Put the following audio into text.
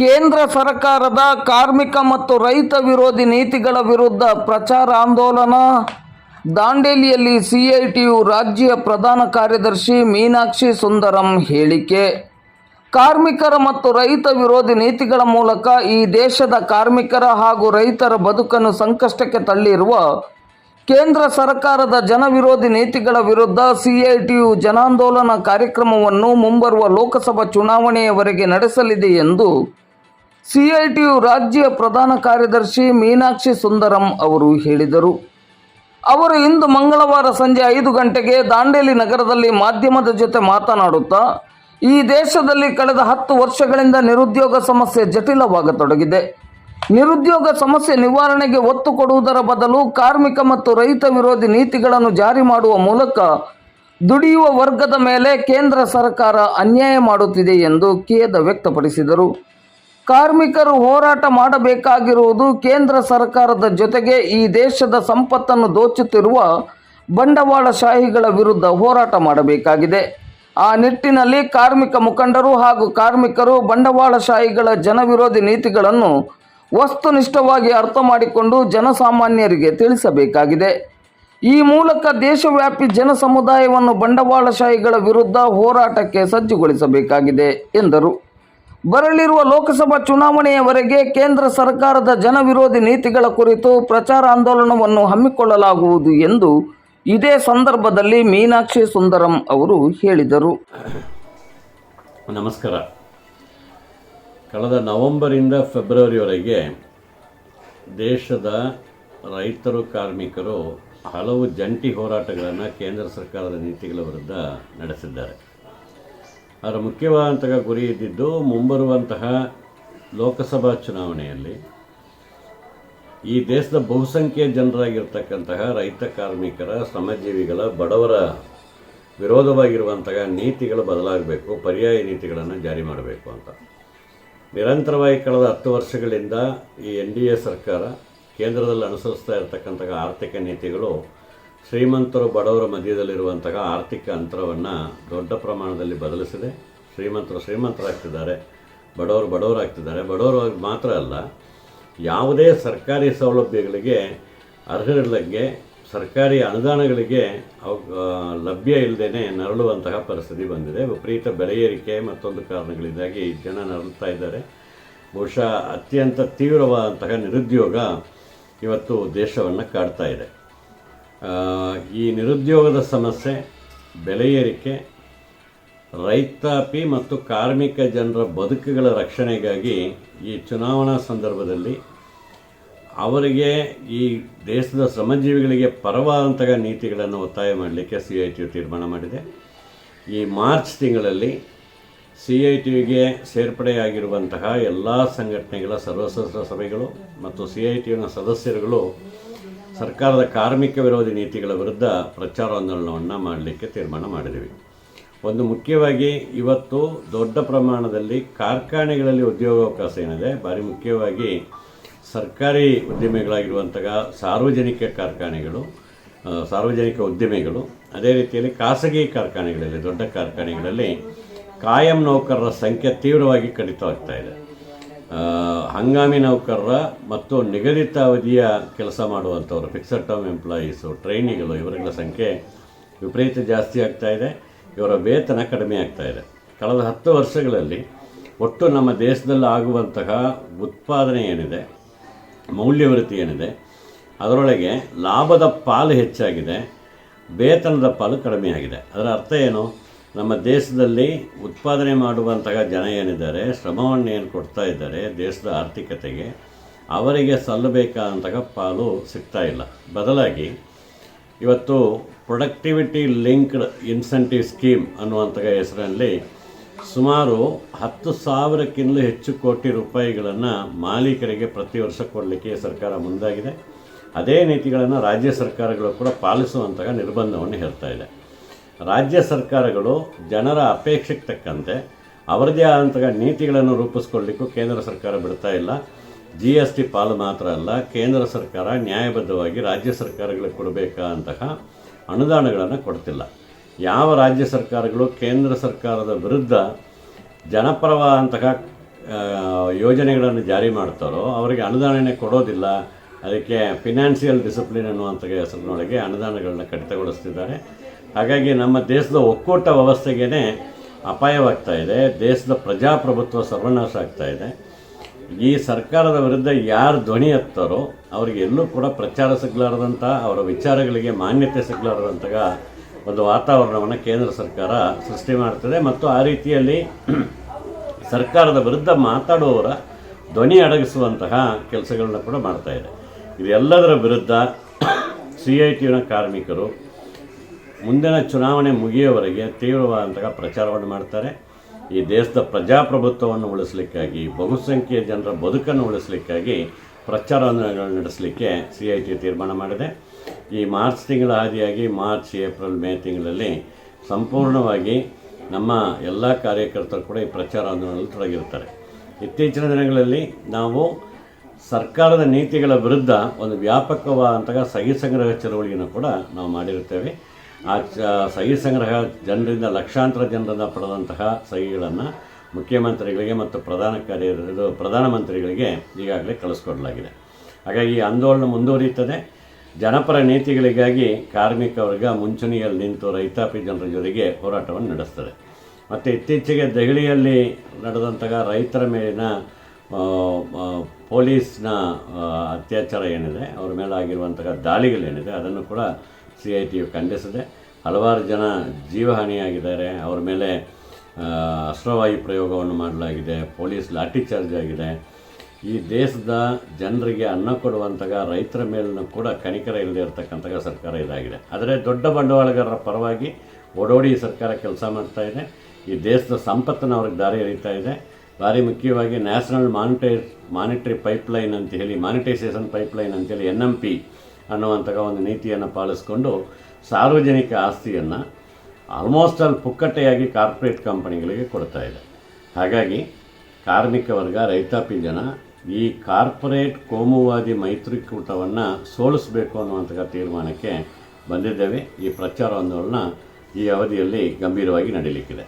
ಕೇಂದ್ರ ಸರ್ಕಾರದ ಕಾರ್ಮಿಕ ಮತ್ತು ರೈತ ವಿರೋಧಿ ನೀತಿಗಳ ವಿರುದ್ಧ ಪ್ರಚಾರ ಆಂದೋಲನ. ದಾಂಡೇಲಿಯಲ್ಲಿ ಸಿಐಟಿಯು ರಾಜ್ಯ ಪ್ರಧಾನ ಕಾರ್ಯದರ್ಶಿ ಮೀನಾಕ್ಷಿ ಸುಂದರಂ ಹೇಳಿಕೆ. ಕಾರ್ಮಿಕರ ಮತ್ತು ರೈತ ವಿರೋಧಿ ನೀತಿಗಳ ಮೂಲಕ ಈ ದೇಶದ ಕಾರ್ಮಿಕರ ಹಾಗೂ ರೈತರ ಬದುಕನ್ನು ಸಂಕಷ್ಟಕ್ಕೆ ತಳ್ಳಿರುವ ಕೇಂದ್ರ ಸರ್ಕಾರದ ಜನವಿರೋಧಿ ನೀತಿಗಳ ವಿರುದ್ಧ ಸಿಐಟಿಯು ಜನಾಂದೋಲನ ಕಾರ್ಯಕ್ರಮವನ್ನು ಮುಂಬರುವ ಲೋಕಸಭಾ ಚುನಾವಣೆಯವರೆಗೆ ನಡೆಸಲಿದೆ ಎಂದು ಸಿಐಟಿಯು ರಾಜ್ಯ ಪ್ರಧಾನ ಕಾರ್ಯದರ್ಶಿ ಮೀನಾಕ್ಷಿ ಸುಂದರಂ ಅವರು ಹೇಳಿದರು. ಅವರು ಇಂದು ಮಂಗಳವಾರ ಸಂಜೆ ಐದು ಗಂಟೆಗೆ ದಾಂಡೇಲಿ ನಗರದಲ್ಲಿ ಮಾಧ್ಯಮದ ಜೊತೆ ಮಾತನಾಡುತ್ತಾ, ಈ ದೇಶದಲ್ಲಿ ಕಳೆದ ಹತ್ತು ವರ್ಷಗಳಿಂದ ನಿರುದ್ಯೋಗ ಸಮಸ್ಯೆ ಜಟಿಲವಾಗತೊಡಗಿದೆ. ನಿರುದ್ಯೋಗ ಸಮಸ್ಯೆ ನಿವಾರಣೆಗೆ ಒತ್ತು ಕೊಡುವುದರ ಬದಲು ಕಾರ್ಮಿಕ ಮತ್ತು ರೈತ ವಿರೋಧಿ ನೀತಿಗಳನ್ನು ಜಾರಿ ಮಾಡುವ ಮೂಲಕ ದುಡಿಯುವ ವರ್ಗದ ಮೇಲೆ ಕೇಂದ್ರ ಸರ್ಕಾರ ಅನ್ಯಾಯ ಮಾಡುತ್ತಿದೆ ಎಂದು ಖೇದ ವ್ಯಕ್ತಪಡಿಸಿದರು. ಕಾರ್ಮಿಕರು ಹೋರಾಟ ಮಾಡಬೇಕಾಗಿರುವುದು ಕೇಂದ್ರ ಸರ್ಕಾರದ ಜೊತೆಗೆ ಈ ದೇಶದ ಸಂಪತ್ತನ್ನು ದೋಚುತ್ತಿರುವ ಬಂಡವಾಳಶಾಹಿಗಳ ವಿರುದ್ಧ ಹೋರಾಟ ಮಾಡಬೇಕಾಗಿದೆ. ಆ ನಿಟ್ಟಿನಲ್ಲಿ ಕಾರ್ಮಿಕ ಮುಖಂಡರು ಹಾಗೂ ಕಾರ್ಮಿಕರು ಬಂಡವಾಳಶಾಹಿಗಳ ಜನವಿರೋಧಿ ನೀತಿಗಳನ್ನು ವಸ್ತುನಿಷ್ಠವಾಗಿ ಅರ್ಥ ಮಾಡಿಕೊಂಡು ಜನಸಾಮಾನ್ಯರಿಗೆ ತಿಳಿಸಬೇಕಾಗಿದೆ. ಈ ಮೂಲಕ ದೇಶವ್ಯಾಪಿ ಜನ ಸಮುದಾಯವನ್ನು ಬಂಡವಾಳಶಾಹಿಗಳ ವಿರುದ್ಧ ಹೋರಾಟಕ್ಕೆ ಸಜ್ಜುಗೊಳಿಸಬೇಕಾಗಿದೆ ಎಂದರು. ಬರಲಿರುವ ಲೋಕಸಭಾ ಚುನಾವಣೆಯವರೆಗೆ ಕೇಂದ್ರ ಸರ್ಕಾರದ ಜನವಿರೋಧಿ ನೀತಿಗಳ ಕುರಿತು ಪ್ರಚಾರ ಆಂದೋಲನವನ್ನು ಹಮ್ಮಿಕೊಳ್ಳಲಾಗುವುದು ಎಂದು ಇದೇ ಸಂದರ್ಭದಲ್ಲಿ ಮೀನಾಕ್ಷಿ ಸುಂದರಂ ಅವರು ಹೇಳಿದರು. ನಮಸ್ಕಾರ. ಕಳೆದ ನವೆಂಬರಿಂದ ಫೆಬ್ರವರಿವರೆಗೆ ದೇಶದ ರೈತರು, ಕಾರ್ಮಿಕರು ಹಲವು ಜಂಟಿ ಹೋರಾಟಗಳನ್ನು ಕೇಂದ್ರ ಸರ್ಕಾರದ ನೀತಿಗಳ ವಿರುದ್ಧ ನಡೆಸಿದ್ದಾರೆ. ಅದರ ಮುಖ್ಯವಾದಂತಹ ಗುರಿ ಇದ್ದಿದ್ದು ಮುಂಬರುವಂತಹ ಲೋಕಸಭಾ ಚುನಾವಣೆಯಲ್ಲಿ ಈ ದೇಶದ ಬಹುಸಂಖ್ಯೆಯ ಜನರಾಗಿರ್ತಕ್ಕಂತಹ ರೈತ ಕಾರ್ಮಿಕರ ಶ್ರಮಜೀವಿಗಳ ಬಡವರ ವಿರೋಧವಾಗಿರುವಂತಹ ನೀತಿಗಳು ಬದಲಾಗಬೇಕು, ಪರ್ಯಾಯ ನೀತಿಗಳನ್ನು ಜಾರಿ ಮಾಡಬೇಕು ಅಂತ. ನಿರಂತರವಾಗಿ ಕಳೆದ ಹತ್ತು ವರ್ಷಗಳಿಂದ ಈ ಎನ್ ಡಿ ಎ ಸರ್ಕಾರ ಕೇಂದ್ರದಲ್ಲಿ ಅನುಸರಿಸ್ತಾ ಇರತಕ್ಕಂತಹ ಆರ್ಥಿಕ ನೀತಿಗಳು ಶ್ರೀಮಂತರು ಬಡವರ ಮಧ್ಯದಲ್ಲಿರುವಂತಹ ಆರ್ಥಿಕ ಅಂತರವನ್ನು ದೊಡ್ಡ ಪ್ರಮಾಣದಲ್ಲಿ ಬದಲಿಸಿದೆ. ಶ್ರೀಮಂತರು ಶ್ರೀಮಂತರಾಗ್ತಿದ್ದಾರೆ, ಬಡವರು ಬಡವರಾಗ್ತಿದ್ದಾರೆ. ಬಡವರು ಮಾತ್ರ ಅಲ್ಲ, ಯಾವುದೇ ಸರ್ಕಾರಿ ಸೌಲಭ್ಯಗಳಿಗೆ ಅರ್ಹರಿಗೆ ಸರ್ಕಾರಿ ಅನುದಾನಗಳಿಗೆ ಅವು ಲಭ್ಯ ಇಲ್ಲದೇ ನರಳುವಂತಹ ಪರಿಸ್ಥಿತಿ ಬಂದಿದೆ. ವಿಪರೀತ ಬೆಲೆ ಏರಿಕೆ ಮತ್ತೊಂದು ಕಾರಣಗಳಿಂದಾಗಿ ಜನ ನರಳುತ್ತಾ ಇದ್ದಾರೆ. ಬಹುಶಃ ಅತ್ಯಂತ ತೀವ್ರವಾದಂತಹ ನಿರುದ್ಯೋಗ ಇವತ್ತು ದೇಶವನ್ನು ಕಾಡ್ತಾ ಇದೆ. ಈ ನಿರುದ್ಯೋಗದ ಸಮಸ್ಯೆ, ಬೆಲೆ ಏರಿಕೆ, ರೈತಾಪಿ ಮತ್ತು ಕಾರ್ಮಿಕ ಜನರ ಬದುಕುಗಳ ರಕ್ಷಣೆಗಾಗಿ ಈ ಚುನಾವಣಾ ಸಂದರ್ಭದಲ್ಲಿ ಅವರಿಗೆ ಈ ದೇಶದ ಶ್ರಮಜೀವಿಗಳಿಗೆ ಪರವಾದಂತಹ ನೀತಿಗಳನ್ನು ಒತ್ತಾಯ ಮಾಡಲಿಕ್ಕೆ ಸಿ ಐ ಟಿ ತೀರ್ಮಾನ ಮಾಡಿದೆ. ಈ ಮಾರ್ಚ್ ತಿಂಗಳಲ್ಲಿ ಸಿ ಐ ಟಿಗೆ ಸೇರ್ಪಡೆಯಾಗಿರುವಂತಹ ಎಲ್ಲ ಸಂಘಟನೆಗಳ ಸರ್ವಸದಸ್ಯ ಸಭೆಗಳು ಮತ್ತು ಸಿ ಐ ಟಿನ ಸದಸ್ಯರುಗಳು ಸರ್ಕಾರದ ಕಾರ್ಮಿಕ ವಿರೋಧಿ ನೀತಿಗಳ ವಿರುದ್ಧ ಪ್ರಚಾರಾಂದೋಲನವನ್ನು ಮಾಡಲಿಕ್ಕೆ ತೀರ್ಮಾನ ಮಾಡಿದ್ದೀವಿ ಒಂದು ಮುಖ್ಯವಾಗಿ ಇವತ್ತು ದೊಡ್ಡ ಪ್ರಮಾಣದಲ್ಲಿ ಕಾರ್ಖಾನೆಗಳಲ್ಲಿ ಉದ್ಯೋಗಾವಕಾಶ ಏನಿದೆ, ಭಾರಿ ಮುಖ್ಯವಾಗಿ ಸರ್ಕಾರಿ ಉದ್ಯಮಿಗಳಾಗಿರುವಂತಹ ಸಾರ್ವಜನಿಕ ಕಾರ್ಖಾನೆಗಳು ಸಾರ್ವಜನಿಕ ಉದ್ಯಮಿಗಳು, ಅದೇ ರೀತಿಯಲ್ಲಿ ಖಾಸಗಿ ಕಾರ್ಖಾನೆಗಳಲ್ಲಿ, ದೊಡ್ಡ ಕಾರ್ಖಾನೆಗಳಲ್ಲಿ ಕಾಯಂ ನೌಕರರ ಸಂಖ್ಯೆ ತೀವ್ರವಾಗಿ ಕಡಿತವಾಗ್ತಾ ಇದೆ. ಹಂಗಾಮಿ ನೌಕರರ ಮತ್ತು ನಿಗದಿತ ಅವಧಿಯ ಕೆಲಸ ಮಾಡುವಂಥವ್ರು ಫಿಕ್ಸಡ್ ಟರ್ಮ್ ಎಂಪ್ಲಾಯೀಸು ಟ್ರೈನಿಗಳು ಇವರುಗಳ ಸಂಖ್ಯೆ ವಿಪರೀತ ಜಾಸ್ತಿ ಆಗ್ತಾ ಇದೆ. ಇವರ ವೇತನ ಕಡಿಮೆ ಆಗ್ತಾ ಇದೆ. ಕಳೆದ ಹತ್ತು ವರ್ಷಗಳಲ್ಲಿ ಒಟ್ಟು ನಮ್ಮ ದೇಶದಲ್ಲಿ ಆಗುವಂತಹ ಉತ್ಪಾದನೆ ಏನಿದೆ, ಮೌಲ್ಯವೃತ್ತಿ ಏನಿದೆ, ಅದರೊಳಗೆ ಲಾಭದ ಪಾಲು ಹೆಚ್ಚಾಗಿದೆ, ವೇತನದ ಪಾಲು ಕಡಿಮೆಯಾಗಿದೆ ಅದರ ಅರ್ಥ ಏನು? ನಮ್ಮ ದೇಶದಲ್ಲಿ ಉತ್ಪಾದನೆ ಮಾಡುವಂತಹ ಜನ ಏನಿದ್ದಾರೆ, ಶ್ರಮವನ್ನು ಏನು ಕೊಡ್ತಾ ಇದ್ದಾರೆ, ದೇಶದ ಆರ್ಥಿಕತೆಗೆ ಅವರಿಗೆ ಸಲ್ಲಬೇಕಾದಂತಹ ಪಾಲು ಸಿಗ್ತಾ ಇಲ್ಲ. ಬದಲಾಗಿ ಇವತ್ತು ಪ್ರೊಡಕ್ಟಿವಿಟಿ ಲಿಂಕ್ಡ್ ಇನ್ಸೆಂಟಿವ್ ಸ್ಕೀಮ್ ಅನ್ನುವಂತಹ ಹೆಸರಲ್ಲಿ ಸುಮಾರು ಹತ್ತು ಸಾವಿರಕ್ಕಿಂತಲೂ ಹೆಚ್ಚು ಕೋಟಿ ರೂಪಾಯಿಗಳನ್ನು ಮಾಲೀಕರಿಗೆ ಪ್ರತಿ ವರ್ಷ ಕೊಡಲಿಕ್ಕೆ ಸರ್ಕಾರ ಮುಂದಾಗಿದೆ. ಅದೇ ನೀತಿಗಳನ್ನು ರಾಜ್ಯ ಸರ್ಕಾರಗಳು ಕೂಡ ಪಾಲಿಸುವಂತಹ ನಿರ್ಬಂಧವನ್ನು ಹೇಳ್ತಾ ಇದೆ. ರಾಜ್ಯ ಸರ್ಕಾರಗಳು ಜನರ ಅಪೇಕ್ಷೆಗೆ ತಕ್ಕಂತೆ ಅವರದೇ ಆದಂತಹ ನೀತಿಗಳನ್ನು ರೂಪಿಸ್ಕೊಳ್ಳಿಕ್ಕೂ ಕೇಂದ್ರ ಸರ್ಕಾರ ಬಿಡ್ತಾ ಇಲ್ಲ. ಜಿ ಎಸ್ ಟಿ ಪಾಲು ಮಾತ್ರ ಅಲ್ಲ, ಕೇಂದ್ರ ಸರ್ಕಾರ ನ್ಯಾಯಬದ್ಧವಾಗಿ ರಾಜ್ಯ ಸರ್ಕಾರಗಳಿಗೆ ಕೊಡಬೇಕಾದಂತಹ ಅನುದಾನಗಳನ್ನು ಕೊಡ್ತಿಲ್ಲ. ಯಾವ ರಾಜ್ಯ ಸರ್ಕಾರಗಳು ಕೇಂದ್ರ ಸರ್ಕಾರದ ವಿರುದ್ಧ ಜನಪರವಾದಂತಹ ಯೋಜನೆಗಳನ್ನು ಜಾರಿ ಮಾಡ್ತಾರೋ ಅವರಿಗೆ ಅನುದಾನನೇ ಕೊಡೋದಿಲ್ಲ. ಅದಕ್ಕೆ ಫಿನಾನ್ಷಿಯಲ್ ಡಿಸಿಪ್ಲಿನ್ ಅನ್ನುವಂಥ ಹೆಸರಿನೊಳಗೆ ಅನುದಾನಗಳನ್ನ ಕಡಿತಗೊಳಿಸ್ತಿದ್ದಾರೆ. ಹಾಗಾಗಿ ನಮ್ಮ ದೇಶದ ಒಕ್ಕೂಟ ವ್ಯವಸ್ಥೆಗೇ ಅಪಾಯವಾಗ್ತಾ ಇದೆ. ದೇಶದ ಪ್ರಜಾಪ್ರಭುತ್ವ ಸರ್ವನಾಶ ಆಗ್ತಾ ಇದೆ. ಈ ಸರ್ಕಾರದ ವಿರುದ್ಧ ಯಾರು ಧ್ವನಿ ಎತ್ತಾರೋ ಅವರಿಗೆ ಎಲ್ಲೂ ಕೂಡ ಪ್ರಚಾರ ಸಿಗಲಾರದಂಥ ಅವರ ವಿಚಾರಗಳಿಗೆ ಮಾನ್ಯತೆ ಸಿಗಲಾರದಂತಹ ಒಂದು ವಾತಾವರಣವನ್ನು ಕೇಂದ್ರ ಸರ್ಕಾರ ಸೃಷ್ಟಿ ಮಾಡ್ತದೆ. ಮತ್ತು ಆ ರೀತಿಯಲ್ಲಿ ಸರ್ಕಾರದ ವಿರುದ್ಧ ಮಾತಾಡುವವರ ಧ್ವನಿ ಅಡಗಿಸುವಂತಹ ಕೆಲಸಗಳನ್ನ ಕೂಡ ಮಾಡ್ತಾ ಇದೆ. ಇದೆಲ್ಲದರ ವಿರುದ್ಧ ಸಿ ಐ ಟಿನ ಕಾರ್ಮಿಕರು ಮುಂದಿನ ಚುನಾವಣೆ ಮುಗಿಯುವವರೆಗೆ ತೀವ್ರವಾದಂತಹ ಪ್ರಚಾರವನ್ನು ಮಾಡ್ತಾರೆ. ಈ ದೇಶದ ಪ್ರಜಾಪ್ರಭುತ್ವವನ್ನು ಉಳಿಸಲಿಕ್ಕಾಗಿ, ಬಹುಸಂಖ್ಯೆಯ ಜನರ ಬದುಕನ್ನು ಉಳಿಸಲಿಕ್ಕಾಗಿ ಪ್ರಚಾರವನ್ನು ನಡೆಸಲಿಕ್ಕೆ ಸಿ ಐ ಟಿ ತೀರ್ಮಾನ ಮಾಡಿದೆ. ಈ ಮಾರ್ಚ್ ತಿಂಗಳ ಹಾದಿಯಾಗಿ ಮಾರ್ಚ್, ಏಪ್ರಿಲ್, ಮೇ ತಿಂಗಳಲ್ಲಿ ಸಂಪೂರ್ಣವಾಗಿ ನಮ್ಮ ಎಲ್ಲ ಕಾರ್ಯಕರ್ತರು ಕೂಡ ಈ ಪ್ರಚಾರ ಆಂದೋಲನದಲ್ಲಿ ತೊಡಗಿರ್ತಾರೆ ಇತ್ತೀಚಿನ ದಿನಗಳಲ್ಲಿ ನಾವು ಸರ್ಕಾರದ ನೀತಿಗಳ ವಿರುದ್ಧ ಒಂದು ವ್ಯಾಪಕವಾದಂತಹ ಸಹಿ ಸಂಗ್ರಹ ಚಳವಳಿಯನ್ನು ಕೂಡ ನಾವು ಮಾಡಿರುತ್ತೇವೆ. ಆ ಸಹಿ ಸಂಗ್ರಹ ಜನರಿಂದ, ಲಕ್ಷಾಂತರ ಜನರಿಂದ ಪಡೆದಂತಹ ಸಹಿಗಳನ್ನು ಮುಖ್ಯಮಂತ್ರಿಗಳಿಗೆ ಮತ್ತು ಪ್ರಧಾನ ಕಾರ್ಯ ಪ್ರಧಾನಮಂತ್ರಿಗಳಿಗೆ ಈಗಾಗಲೇ ಕಳಿಸ್ಕೊಡಲಾಗಿದೆ. ಹಾಗಾಗಿ ಈ ಆಂದೋಲನ ಮುಂದುವರಿಯುತ್ತದೆ. ಜನಪರ ನೀತಿಗಳಿಗಾಗಿ ಕಾರ್ಮಿಕ ವರ್ಗ ಮುಂಚೂಣಿಯಲ್ಲಿ ನಿಂತು ರೈತಾಪಿ ಜನರ ಜೊತೆಗೆ ಹೋರಾಟವನ್ನು ನಡೆಸ್ತದೆ. ಮತ್ತು ಇತ್ತೀಚೆಗೆ ದೆಹಲಿಯಲ್ಲಿ ನಡೆದಂತಹ ರೈತರ ಮೇಲಿನ ಪೊಲೀಸ್ನ ಅತ್ಯಾಚಾರ ಏನಿದೆ, ಅವ್ರ ಮೇಲೆ ಆಗಿರುವಂತಹ ದಾಳಿಗಳೇನಿದೆ, ಅದನ್ನು ಕೂಡ ಸಿ ಐ ಟಿ ಯು ಖಂಡಿಸಿದೆ ಹಲವಾರು ಜನ ಜೀವಹಾನಿಯಾಗಿದ್ದಾರೆ. ಅವರ ಮೇಲೆ ಅಸ್ತ್ರವಾಯು ಪ್ರಯೋಗವನ್ನು ಮಾಡಲಾಗಿದೆ, ಪೊಲೀಸ್ ಲಾಠಿ ಚಾರ್ಜ್ ಆಗಿದೆ. ಈ ದೇಶದ ಜನರಿಗೆ ಅನ್ನ ಕೊಡುವಂತಹ ರೈತರ ಮೇಲೂ ಕೂಡ ಕನಿಕರ ಇಲ್ಲದೆ ಇರತಕ್ಕಂತಹ ಸರ್ಕಾರ ಇದಾಗಿದೆ. ಆದರೆ ದೊಡ್ಡ ಬಂಡವಾಳಗಾರರ ಪರವಾಗಿ ಓಡೋಡಿ ಸರ್ಕಾರ ಕೆಲಸ ಮಾಡ್ತಾ ಇದೆ. ಈ ದೇಶದ ಸಂಪತ್ತನ್ನು ಅವ್ರಿಗೆ ದಾರಿ ಎರೀತಾ ಇದೆ. ಭಾರಿ ಮುಖ್ಯವಾಗಿ ನ್ಯಾಷನಲ್ ಮಾನಿಟೈ ಮಾನಿಟ್ರಿ ಪೈಪ್ಲೈನ್ ಅಂತ ಹೇಳಿ, ಮಾನಿಟೈಸೇಷನ್ ಪೈಪ್ಲೈನ್ ಅಂತೇಳಿ ಎನ್ ಎಂ ಪಿ ಅನ್ನುವಂತಹ ಒಂದು ನೀತಿಯನ್ನು ಪಾಲಿಸ್ಕೊಂಡು ಸಾರ್ವಜನಿಕ ಆಸ್ತಿಯನ್ನು ಆಲ್ಮೋಸ್ಟ್ ಅಲ್ಲಿ ಪುಕ್ಕಟ್ಟೆಯಾಗಿ ಕಾರ್ಪೊರೇಟ್ ಕಂಪನಿಗಳಿಗೆ ಕೊಡ್ತಾ ಇದೆ. ಹಾಗಾಗಿ ಕಾರ್ಮಿಕ ವರ್ಗ, ರೈತಾಪಿ ಜನ ಈ ಕಾರ್ಪೊರೇಟ್ ಕೋಮುವಾದಿ ಮೈತ್ರಿಕೂಟವನ್ನು ಸೋಲಿಸಬೇಕು ಅನ್ನುವಂಥ ತೀರ್ಮಾನಕ್ಕೆ ಬಂದಿದ್ದೇವೆ. ಈ ಪ್ರಚಾರ ಆಂದೋಲನ ಈ ಅವಧಿಯಲ್ಲಿ ಗಂಭೀರವಾಗಿ ನಡೀಲಿಕ್ಕಿದೆ.